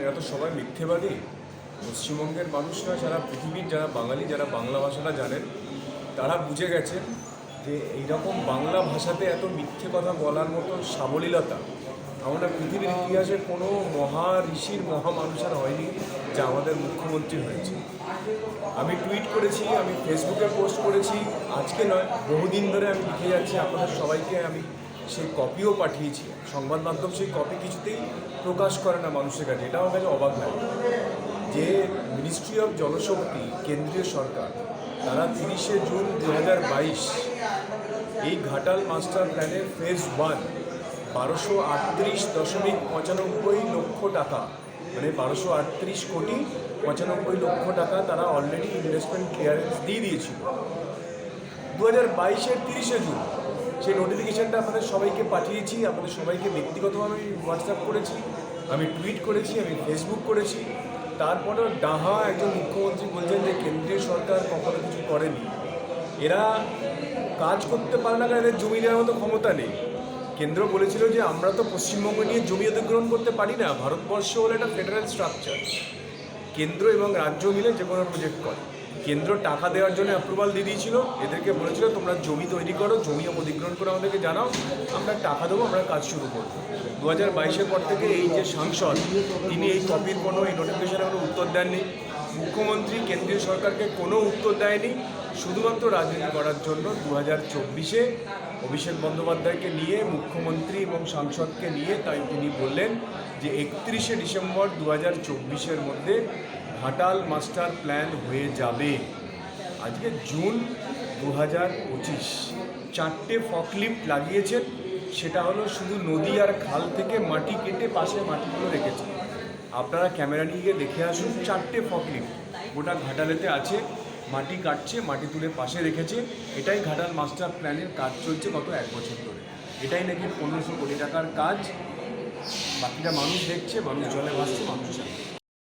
এরা তো সবাই মিথ্যেবাদী। পশ্চিমবঙ্গের মানুষরা সারা পৃথিবীর যারা, বাঙালি যারা বাংলা ভাষাটা জানেন, তারা বুঝে গেছেন যে এইরকম বাংলা ভাষাতে এত মিথ্যে কথা বলার মতো সাবলীলতা আমরা পৃথিবীর ইতিহাসে কোনো মহা ঋষির, মহা মানুষ আর হয়নি যা আমাদের মুখ্যমন্ত্রী হয়েছে। আমি টুইট করেছি, আমি ফেসবুকে পোস্ট করেছি, আজকে নয়, বহুদিন ধরে আমি লিখে যাচ্ছি, আপনাদের সবাইকে আমি সেই কপিও পাঠিয়েছি। সংবাদ মাধ্যম সেই কপি কিছুতেই প্রকাশ করে না মানুষের কাছে। এটা আমার কাছে অবাক লাগে। যে মিনিস্ট্রি অফ জলশক্তি কেন্দ্রীয় সরকার, তারা তিরিশে জুন দু হাজার বাইশ এই ঘাটাল মাস্টার প্ল্যানের ফেজ ওয়ান বারোশো আটত্রিশ দশমিক পঁচানব্বই লক্ষ টাকা মানে বারোশো আটত্রিশ কোটি পঁচানব্বই লক্ষ টাকা তারা অলরেডি ইনভেস্টমেন্ট ক্লিয়ারেন্স দিয়ে দিয়েছিল। দু হাজার বাইশের তিরিশে জুন সেই নোটিফিকেশানটা আপনাদের সবাইকে পাঠিয়েছি, আপনাদের সবাইকে ব্যক্তিগতভাবে আমি হোয়াটসঅ্যাপ করেছি, আমি টুইট করেছি, আমি ফেসবুক করেছি। তারপরেও ডাহা একজন মুখ্যমন্ত্রী বলছেন যে কেন্দ্রীয় সরকার কখনো কিছু করেনি। এরা কাজ করতে পারে না কারণ এদের জমি নেওয়ার মতো ক্ষমতা নেই। কেন্দ্র বলেছিল যে আমরা তো পশ্চিমবঙ্গ নিয়ে জমি অধিগ্রহণ করতে পারি না, ভারতবর্ষ হলো একটা ফেডারেল স্ট্রাকচার কেন্দ্র এবং রাজ্য মিলে যে কোনো প্রজেক্ট করে। কেন্দ্র টাকা দেওয়ার জন্য অ্যাপ্রুভাল দিয়ে দিয়েছিল। এদেরকে বলেছিল, তোমরা জমি তৈরি করো, জমি অধিগ্রহণ করে আমাদেরকে জানাও, আমরা টাকা দেবো, আমরা কাজ শুরু করব। দু হাজার বাইশের পর থেকে এই যে সাংসদ, তিনি এই কপির কোনো এই নোটিফিকেশনের কোনো উত্তর দেননি। মুখ্যমন্ত্রী, কেন্দ্রীয় সরকারকে কোনো উত্তর দেয়নি। শুধুমাত্র রাজনীতি করার জন্য দু হাজার চব্বিশে অভিষেক বন্দ্যোপাধ্যায়কে নিয়ে, মুখ্যমন্ত্রী এবং সাংসদকে নিয়ে তাই তিনি বললেন যে একত্রিশে ডিসেম্বর দু হাজার চব্বিশের মধ্যে ঘাটাল মাস্টার প্ল্যান হয়ে যাবে। আজকে জুন দু হাজার পঁচিশ। চারটে ফকলিফ্ট লাগিয়েছেন। সেটা হলো শুধু নদী আর খাল থেকে মাটি কেটে পাশে মাটিগুলো রেখেছে। আপনারা ক্যামেরা নিয়ে গিয়ে দেখে আসুন চারটে ফকলিফ্ট। গোটা ঘাটালেতে আছে, মাটি কাটছে, মাটি তুলে পাশে রেখেছে। এটাই ঘাটাল মাস্টার প্ল্যানের কাজ চলছে গত এক বছর ধরে। এটাই নাকি পনেরোশো কোটি টাকার কাজ। বাকিটা মানুষ দেখছে, মানুষ জলে ভাসছে, মানুষ